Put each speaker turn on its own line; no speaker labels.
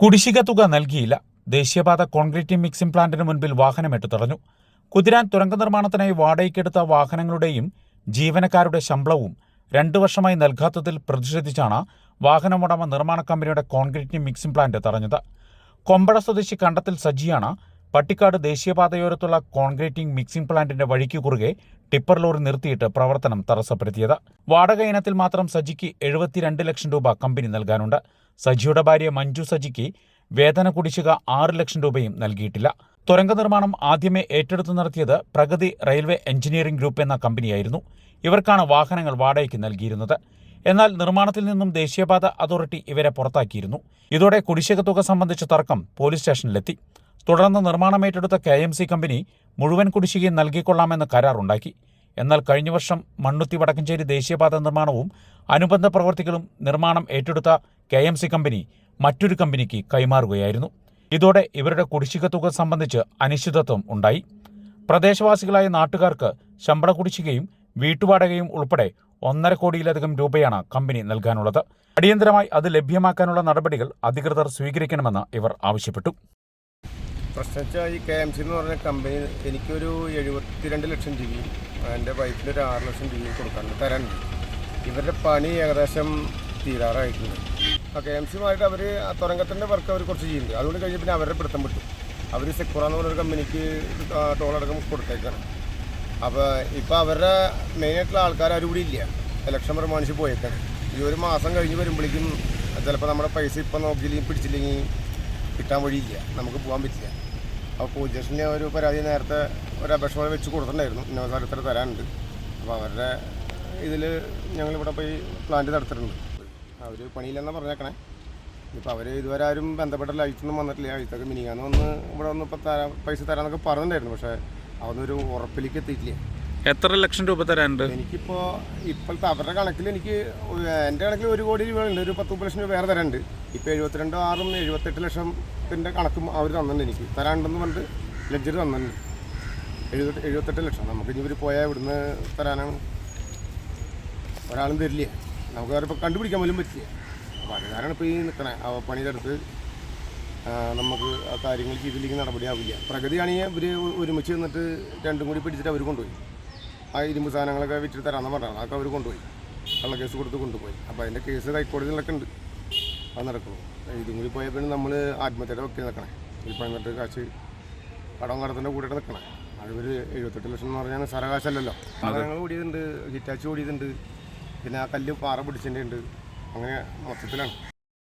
കുടിശ്ശിക തുക നൽകിയില്ല. ദേശീയപാത കോൺക്രീറ്റിംഗ് മിക്സിംഗ് പ്ലാന്റിന് മുൻപിൽ വാഹനമിട്ട് തടഞ്ഞു. കുതിരാൻ തുരങ്ക നിർമ്മാണത്തിനായി വാടകയ്ക്കെടുത്ത വാഹനങ്ങളുടെയും ജീവനക്കാരുടെ ശമ്പളവും രണ്ടു വർഷമായി നൽകാത്തതിൽ പ്രതിഷേധിച്ചാണ് വാഹനമുടമ നിർമ്മാണ കമ്പനിയുടെ കോൺക്രീറ്റിംഗ് മിക്സിംഗ് പ്ലാന്റ് തടഞ്ഞത്. കൊമ്പട സ്വദേശി കണ്ടത്തിൽ സജിയാണ് പട്ടിക്കാട് ദേശീയപാതയോരത്തുള്ള കോൺക്രീറ്റിംഗ് മിക്സിംഗ് പ്ലാന്റിന്റെ വഴിക്ക് കുറുകെ ടിപ്പർ ലോറി നിർത്തിയിട്ട് പ്രവർത്തനം തടസ്സപ്പെടുത്തിയത്. വാടക ഇനത്തിൽ മാത്രം സജിക്ക് എഴുപത്തിരണ്ട് ലക്ഷം രൂപ കമ്പനി നൽകാനുണ്ട്. സജിയുടെ ഭാര്യ മഞ്ജു സജിക്ക് വേതന കുടിശ്ശിക ആറ് ലക്ഷം രൂപയും നൽകിയിട്ടില്ല. തുരങ്ക നിർമ്മാണം ആദ്യമേ ഏറ്റെടുത്തു നടത്തിയത് പ്രഗതി റെയിൽവേ എഞ്ചിനീയറിംഗ് ഗ്രൂപ്പ് എന്ന കമ്പനിയായിരുന്നു. ഇവർക്കാണ് വാഹനങ്ങൾ വാടകയ്ക്ക് നൽകിയിരുന്നത്. എന്നാൽ നിർമ്മാണത്തിൽ നിന്നും ദേശീയപാത അതോറിറ്റി ഇവരെ പുറത്താക്കിയിരുന്നു. ഇതോടെ കുടിശ്ശിക തുക സംബന്ധിച്ച തർക്കം പോലീസ് സ്റ്റേഷനിലെത്തി. തുടർന്ന് നിർമ്മാണം ഏറ്റെടുത്ത കെ എം സി കമ്പനി മുഴുവൻ കുടിശ്ശികയും നൽകിക്കൊള്ളാമെന്ന് കരാറുണ്ടാക്കി. എന്നാൽ കഴിഞ്ഞ വർഷം മണ്ണുത്തി വടക്കഞ്ചേരി ദേശീയപാത നിർമ്മാണവും അനുബന്ധ പ്രവർത്തികളും നിർമ്മാണം ഏറ്റെടുത്ത കെ എം സി കമ്പനി മറ്റൊരു കമ്പനിക്ക് കൈമാറുകയായിരുന്നു. ഇതോടെ ഇവരുടെ കുടിശ്ശിക തുക സംബന്ധിച്ച് അനിശ്ചിതത്വം ഉണ്ടായി. പ്രദേശവാസികളായ നാട്ടുകാർക്ക് ശമ്പള കുടിശ്ശികയും വീട്ടുവാടകയും ഉൾപ്പെടെ ഒന്നര കോടിയിലധികം രൂപയാണ് കമ്പനി നൽകാനുള്ളത്. അടിയന്തരമായി അത് ലഭ്യമാക്കാനുള്ള നടപടികൾ അധികൃതർ സ്വീകരിക്കണമെന്ന് ഇവർ ആവശ്യപ്പെട്ടു.
പ്രശ്നം ഈ കെ എം സി എന്ന് പറഞ്ഞ കമ്പനി എനിക്കൊരു എഴുപത്തിരണ്ട് ലക്ഷം രൂപയും എന്റെ വൈഫിന് ഒരു ആറ് ലക്ഷം രൂപയും കൊടുക്കാനുണ്ട് തരാനുണ്ട്. ഇവരുടെ പണി ഏകദേശം തീരാറായിട്ടുണ്ട്. കെ എം സിയുമായിട്ട് അവർ തുരങ്കത്തിന്റെ വർക്ക് അവർ കുറച്ച് ചെയ്യുന്നുണ്ട്. അതുകൊണ്ട് കഴിഞ്ഞ് പിന്നെ അവരുടെ പിടുത്തം വിട്ടു. അവർ സെക്കുറ എന്ന് പറഞ്ഞൊരു കമ്പനിക്ക് ടോളടക്കം കൊടുത്തേക്കാണ്. അപ്പോൾ ഇപ്പോൾ അവരുടെ മെയിനായിട്ടുള്ള ആൾക്കാർ ആരും കൂടി ഇല്ല. ഇലക്ഷൻ പ്രമാണിച്ച് പോയേക്കാണ്. ഈ ഒരു മാസം കഴിഞ്ഞ് വരുമ്പോഴേക്കും ചിലപ്പോൾ നമ്മുടെ പൈസ ഇപ്പം നോക്കിയില്ലെങ്കിൽ പിടിച്ചില്ലെങ്കിൽ കിട്ടാൻ വഴിയില്ല. നമുക്ക് പോകാൻ പറ്റില്ല. അപ്പോൾ പോലീസ് ഒരു പരാതി നേരത്തെ ഒരു അപേക്ഷ പോലെ വെച്ച് കൊടുത്തിട്ടുണ്ടായിരുന്നു. ഇന്ന സ്ഥലത്തിൽ തരാനുണ്ട്. അപ്പോൾ അവരുടെ ഇതിൽ ഞങ്ങളിവിടെ പോയി പ്ലാന്റ് നടത്തിയിട്ടുണ്ട്. അവർ പണിയില്ലെന്നാണ് പറഞ്ഞേക്കണേ. ഇപ്പോൾ അവർ ഇതുവരെ ആരും ബന്ധപ്പെട്ട അഴിച്ചൊന്നും വന്നിട്ടില്ല. അഴിച്ചൊക്കെ മിനിങ്ങാന്ന് വന്ന് ഇവിടെ വന്ന് ഇപ്പോൾ തരാം പൈസ തരാമെന്നൊക്കെ പറഞ്ഞിട്ടുണ്ടായിരുന്നു. പക്ഷേ അവനൊരു ഉറപ്പിലേക്ക് എത്തിയിട്ടില്ല.
എത്ര ലക്ഷം രൂപ തരാനുണ്ട്?
എനിക്കിപ്പോൾ ഇപ്പോഴത്തെ അവരുടെ കണക്കിൽ എനിക്ക് എന്റെ കണക്കിൽ ഒരു കോടി രൂപ ഉണ്ട് ഒരു പത്ത് മുപ്പത് ലക്ഷം രൂപ വേറെ തരാനുണ്ട്. ഇപ്പോൾ എഴുപത്തിരണ്ട് ആറും എഴുപത്തെട്ട് ലക്ഷത്തിന്റെ കണക്കും അവർ തന്നിട്ടുണ്ട് എനിക്ക്. തരാനുണ്ടെന്ന് പറഞ്ഞിട്ട് ലജ്ജർ തന്നിട്ടുണ്ട്. എഴുപത്തെട്ട് എഴുപത്തെട്ട് ലക്ഷം. നമുക്ക് ഇനി ഇവർ പോയാൽ ഇവിടുന്ന് തരാനാണ്. ഒരാളും തരില്ല. നമുക്ക് വേറെ ഇപ്പോൾ കണ്ടുപിടിക്കാൻ പോലും പറ്റില്ല. അപ്പോൾ അത് കാരണം ഇപ്പോൾ ഈ നിൽക്കണേ ആ പണിയെടുത്ത് നമുക്ക് ആ കാര്യങ്ങൾ ചെയ്തില്ലെങ്കിൽ നടപടിയാവില്ല. പ്രഗതിയാണെങ്കിൽ ഇവർ ഒരുമിച്ച് നിന്നിട്ട് രണ്ടും കൂടി പിടിച്ചിട്ട് അവർ കൊണ്ടുപോയി. ആ ഇരുമ്പ് സാധനങ്ങളൊക്കെ വിറ്റിട്ട് തരാമെന്ന് പറഞ്ഞാണ് അതൊക്കെ അവർ കൊണ്ടുപോയി. കള്ള കേസ് കൊടുത്ത് കൊണ്ടുപോയി. അപ്പോൾ അതിന്റെ കേസ് ഹൈക്കോടതിയിലൊക്കെ ഉണ്ട്. അത് നടക്കുന്നു. ഇതും കൂടി പോയാൽ പിന്നെ നമ്മൾ ആത്മഹത്യയുടെ ഒക്കെ നിൽക്കണേ ഈ പണിന്നിട്ട് കാശ് പടം കടത്തിന്റെ കൂടെ നിൽക്കണേ അതിൽ ഒരു എഴുപത്തെട്ട് ലക്ഷം എന്ന് പറഞ്ഞാൽ സരകാശല്ലല്ലോ. സാധനങ്ങൾ ഓടിയതുണ്ട് ഹിറ്റാച്ച് ഓടിയതുണ്ട് പിന്നെ ആ കല്ല് പാറ പിടിച്ചിട്ടുണ്ട് അങ്ങനെ മൊത്തത്തിലാണ്.